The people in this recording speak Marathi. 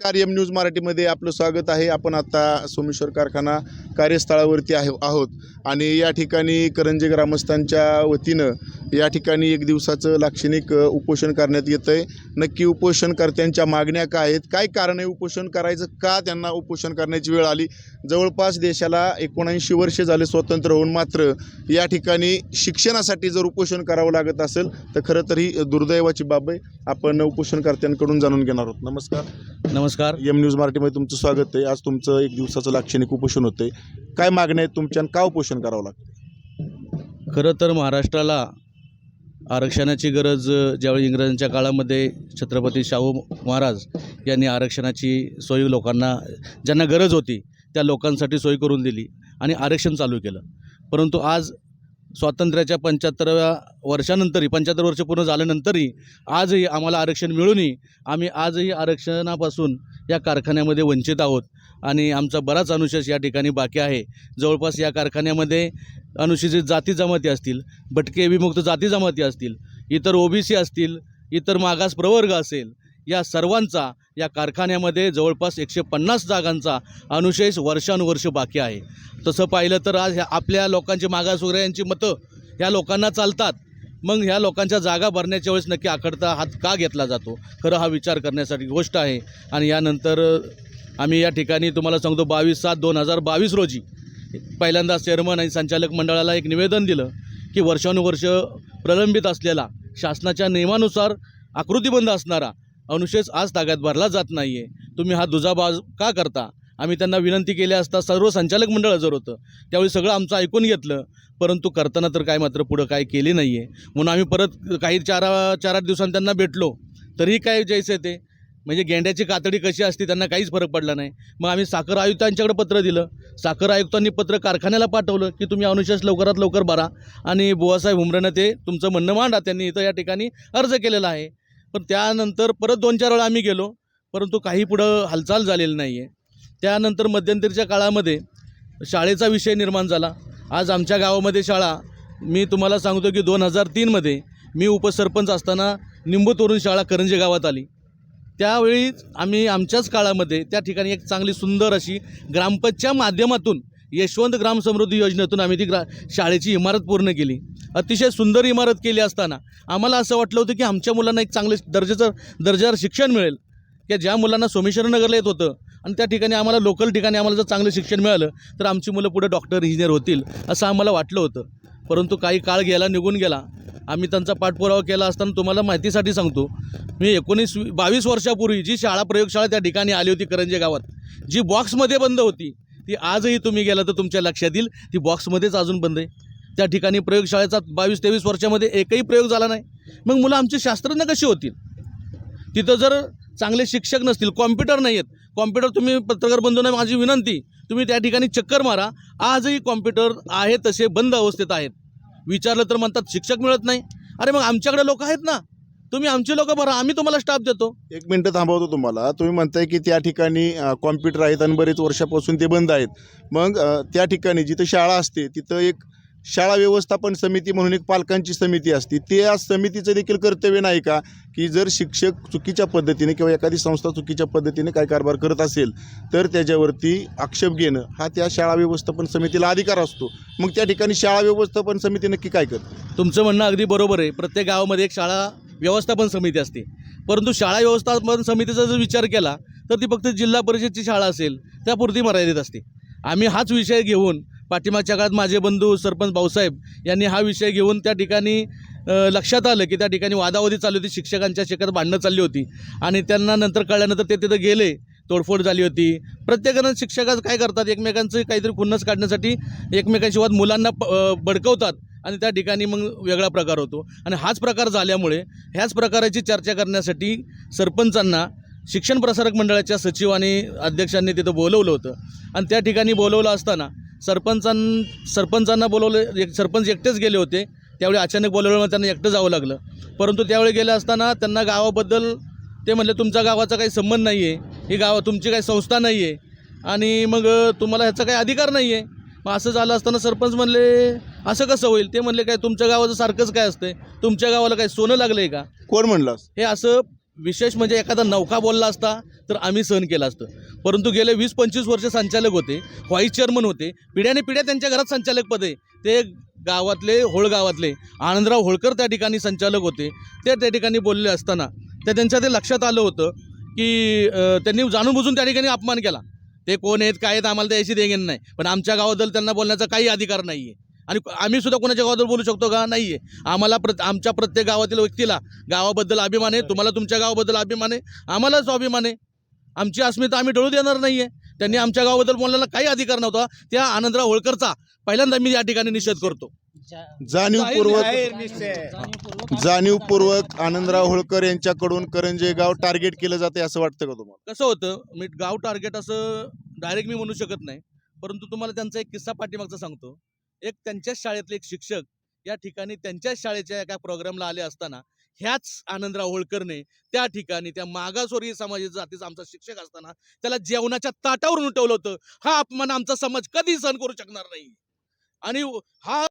नमस्कार एम न्यूज मराठीमध्ये आपलं स्वागत आहे. आपण आता सोमेश्वर कारखाना कार्यस्थळावरती आहे आहोत. आणि या ठिकाणी करंजे ग्रामस्थांच्या वतीनं या ठिकाणी एक दिवसाचं लाक्षणिक उपोषण करण्यात येतं आहे नक्की उपोषणकर्त्यांच्या मागण्या काय आहेत? काय कारण आहे उपोषण करायचं? का त्यांना उपोषण करण्याची वेळ आली? जवळपास देशाला एकोणऐंशी वर्षे झाले स्वतंत्र होऊन मात्र या ठिकाणी शिक्षणासाठी जर उपोषण करावं लागत असेल तर खरं तर ही दुर्दैवाची बाब आहे. आपण उपोषणकर्त्यांकडून जाणून घेणार आहोत. नमस्कार. नमस्कार. एम न्यूज मराठीमध्ये तुमचं स्वागत आहे. आज तुमचं एक दिवसाचं लाक्षणिक उपोषण होतं आहे काय मागण्या आहेत तुमच्या आणि का उपोषण करावं लागतं खरं तर महाराष्ट्राला आरक्षणाची गरज ज्यावेळी इंग्रजांच्या काळामध्ये छत्रपती शाहू महाराज यांनी आरक्षणाची सोय लोकांना ज्यांना गरज होती त्या लोकांसाठी सोय करून दिली आणि आरक्षण चालू केलं. परंतु आज स्वातंत्र्याच्या पंच्याहत्तराव्या वर्षानंतरही पंच्याहत्तर वर्ष पूर्ण झाल्यानंतरही आजही आम्हाला आरक्षण मिळूनही आम्ही आजही आरक्षणापासून या कारखान्यामध्ये वंचित आहोत. आणि आमचा बराच अनुशेष या ठिकाणी बाकी आहे. जवळपास या कारखान्यामध्ये अनुसूचित जाती जमाती असतील भटके विमुक्त जाती जमाती असतील इतर ओबीसी असतील इतर मागास प्रवर्ग असेल या सर्वांचा या कारखान्यामध्ये जवळपास एकशे पन्नास जागांचा अनुशेष वर्षानुवर्ष बाकी आहे. तसं पाहिलं तर आज ह्या आपल्या लोकांची मागास यांची मतं ह्या लोकांना चालतात. मग ह्या लोकांच्या जागा भरण्याच्या वेळेस नक्की आखडता हात का घेतला जातो? खरं हा विचार करण्यासाठी गोष्ट आहे. आणि यानंतर आम्ही या ठिकाणी तुम्हाला सांगतो बावीस सात दोन हजार बावीस रोजी पहिल्यांदा चेअरमन आणि संचालक मंडळाला एक निवेदन दिलं की वर्षानुवर्ष प्रलंबित असलेला शासनाच्या नियमानुसार आकृतीबंद असणारा अनुशेष आज ताब्यात भरला जात नाही आहे तुम्ही हा दुजाबाज का करता? आम्ही त्यांना विनंती केली असता सर्व संचालक मंडळ हजर होतं. त्यावेळी सगळं आमचं ऐकून घेतलं. परंतु करताना तर काय मात्र पुढं काय केली नाही आहे म्हणून आम्ही परत काही चार चार आठ दिवसांनी त्यांना भेटलो. तरीही काय जैसे ते? म्हणजे गेंड्याची कातडी कशी असते त्यांना काहीच फरक पडला नाही. मग आम्ही साखर आयुक्तांच्याकडे पत्र दिलं. साखर आयुक्तांनी पत्र कारखान्याला पाठवलं की तुम्ही अनुशेष लवकरात लवकर भरा. आणि बुवासाहेब हुमरेनं ते तुमचं म्हणणं मांडा. त्यांनी इथं या ठिकाणी अर्ज केलेला आहे. पण त्यानंतर परत दोन चार वेळा आम्ही गेलो परंतु काही पुढं हालचाल झालेली नाही आहे त्यानंतर मध्यंतरीच्या काळामध्ये शाळेचा विषय निर्माण झाला. आज आमच्या गावामध्ये शाळा मी तुम्हाला सांगतो की दोन हजार तीनमध्ये मी उपसरपंच असताना निंबूतोरून शाळा करंजे गावात आली. त्यावेळी आम्ही आमच्याच काळामध्ये त्या ठिकाणी एक चांगली सुंदर अशी ग्रामपंचच्या माध्यमातून यशवंत ग्राम समृद्धी योजनेतून आम्ही ती ग्रा शाळेची इमारत पूर्ण केली. अतिशय सुंदर इमारत केली असताना आम्हाला असं वाटलं होतं की आमच्या मुलांना एक चांगले दर्जाचं दर्जावर शिक्षण मिळेल. की ज्या मुलांना सोमेश्वरनगरला येत होतं आणि त्या ठिकाणी आम्हाला लोकल ठिकाणी आम्हाला जर चांगलं शिक्षण मिळालं तर आमची मुलं पुढे डॉक्टर इंजिनियर होतील असं आम्हाला वाटलं होतं. परंतु काही काळ गेला निघून गेला. आम्ही त्यांचा पाठपुरावा केला असताना तुम्हाला माहितीसाठी सांगतो मी एकोणीस बावीस वर्षापूर्वी जी शाळा प्रयोगशाळा त्या ठिकाणी आली होती करंजे गावात जी बॉक्समध्ये बंद होती ती आजही तुम्ही गेला तर तुमच्या लक्षात येईल. ती बॉक्समध्येच अजून बंद आहे. त्या ठिकाणी प्रयोगशाळेचा बावीस तेवीस वर्षामध्ये एकही प्रयोग झाला नाही. मग मुलं आमचे शास्त्रज्ञ कशी होतील? तिथं जर चांगले शिक्षक नसतील कॉम्प्युटर नाही आहेत. कॉम्प्युटर तुम्ही पत्रकार बंधूंना माझी विनंती तुम्ही त्या ठिकाणी चक्कर मारा. आजही कॉम्प्युटर आहे तसे बंद अवस्थेत आहेत. विचारलं तर म्हणतात शिक्षक मिळत नाही. अरे मग आमच्याकडे लोक आहेत ना? तुम्ही आमचे लोक बरं आम्ही तुम्हाला स्टाफ देतो. एक मिनटं थांबवतो तुम्हाला. तुम्ही म्हणताय की त्या ठिकाणी कॉम्प्युटर आहेत आणि बरेच वर्षापासून ते बंद आहेत. मग त्या ठिकाणी जिथं शाळा असते तिथं एक शाळा व्यवस्थापन समिती म्हणून एक पालकांची समिती असते. ते या समितीचं देखील कर्तव्य नाही का? की जर शिक्षक चुकीच्या पद्धतीने किंवा एखादी संस्था चुकीच्या पद्धतीने काय कारभार करत असेल तर त्याच्यावरती आक्षेप घेणं हा त्या शाळा व्यवस्थापन समितीला अधिकार असतो. मग त्या ठिकाणी शाळा व्यवस्थापन समिती नक्की काय करते? तुमचं म्हणणं अगदी बरोबर आहे. प्रत्येक गावामध्ये एक शाळा व्यवस्थापन समिती असते. परंतु शाळा व्यवस्थापन समितीचा जर विचार केला तर ती फक्त जिल्हा परिषदची शाळा असेल त्यापुरती मर्यादित असते. आम्ही हाच विषय घेऊन पाठीमागच्या काळात माझे बंधू सरपंच भाऊसाहेब यांनी हा विषय घेऊन त्या ठिकाणी लक्षात आलं की त्या ठिकाणी वादावादी चालली होती शिक्षकांच्या शेकात भांडणं चालली होती. आणि त्यांना नंतर कळल्यानंतर ते तिथं गेले तोडफोड झाली होती. प्रत्येकानं शिक्षकाचं काय करतात? एकमेकांचं काहीतरी खुन्नस काढण्यासाठी एकमेकांशिवाय मुलांना प भडकवतात आणि त्या ठिकाणी मग वेगळा प्रकार होतो. आणि हाच प्रकार झाल्यामुळे ह्याच प्रकाराची चर्चा करण्यासाठी सरपंचांना शिक्षण प्रसारक मंडळाच्या सचिव आणि अध्यक्षांनी तिथं बोलवलं होतं. आणि त्या ठिकाणी बोलवलं असताना सरपंचां सरपंचांना बोलवलं एक सरपंच एकटेच गेले होते. त्यावेळी अचानक बोलवल्यामुळे त्यांना एकटं जावं लागलं. परंतु त्यावेळी गेले असताना त्यांना गावाबद्दल ते म्हणले तुमच्या गावाचा काही संबंध नाही आहे ही गाव तुमची काही संस्था नाही आहे आणि मग तुम्हाला ह्याचा काही अधिकार नाही आहे मग असं झालं असताना सरपंच म्हणले असं कसं होईल? ते म्हणले काय तुमच्या गावाचं सारखंच काय असतंय? तुमच्या गावाला काय सोनं लागलं आहे का? कोण म्हणलं हे असं विशेष म्हणजे एखादा नौका बोलला असता तर आम्ही सहन केलं असतं. परंतु गेले वीस पंचवीस वर्ष संचालक होते व्हाईस चेअरमन होते. पिढ्याने पिढ्या त्यांच्या घरात संचालक पद. आहे ते गावातले होळ गावातले आनंदराव होळकर त्या ठिकाणी संचालक होते. ते त्या ठिकाणी बोलले असताना त्या त्यांच्या ते लक्षात आलं होतं की त्यांनी जाणून बुजून त्या ठिकाणी अपमान केला. ते कोण आहेत काय आहेत आम्हाला त्याशी देणं नाही. पण आमच्या गावाबद्दल त्यांना बोलण्याचा काही अधिकार नाही आहे आणि आम्ही सुद्धा कोणाच्या गावाबद्दल बोलू शकतो का? नाही आहे आम्हाला प्रत आमच्या प्रत्येक गावातील व्यक्तीला गावाबद्दल अभिमान आहे तुम्हाला तुमच्या गावाबद्दल अभिमान आहे आम्हाला स्वाभिमान आहे. आमची अस्मिता आम्ही डळू देणार नाही आहे त्यांनी आमच्या गावाबद्दल बोलण्याला काही अधिकार नव्हता. त्या आनंदराव होळकरचा पहिल्यांदा मी या ठिकाणी निषेध करतो. जाणीवपूर्वक जाणीवपूर्वक आनंदराव होळकर यांच्याकडून करंजे गाव टार्गेट केलं जाते असं वाटतं का तुम्हाला? कसं होतं मी गाव टार्गेट असं डायरेक्ट मी म्हणू शकत नाही. परंतु तुम्हाला त्यांचा एक किस्सा पाठीमागचा सांगतो. एक त्यांच्याच शाळेतले एक शिक्षक या ठिकाणी त्यांच्याच शाळेच्या एका प्रोग्रामला आले असताना ह्याच आनंदराव होळकरने त्या ठिकाणी त्या मागासवर्गीय समाजाचा जातीचा आमचा शिक्षक असताना त्याला जेवणाच्या ताटावरून उठवलं होतं. हा अपमान आमचा समाज कधी सहन करू शकणार नाही. आणि हा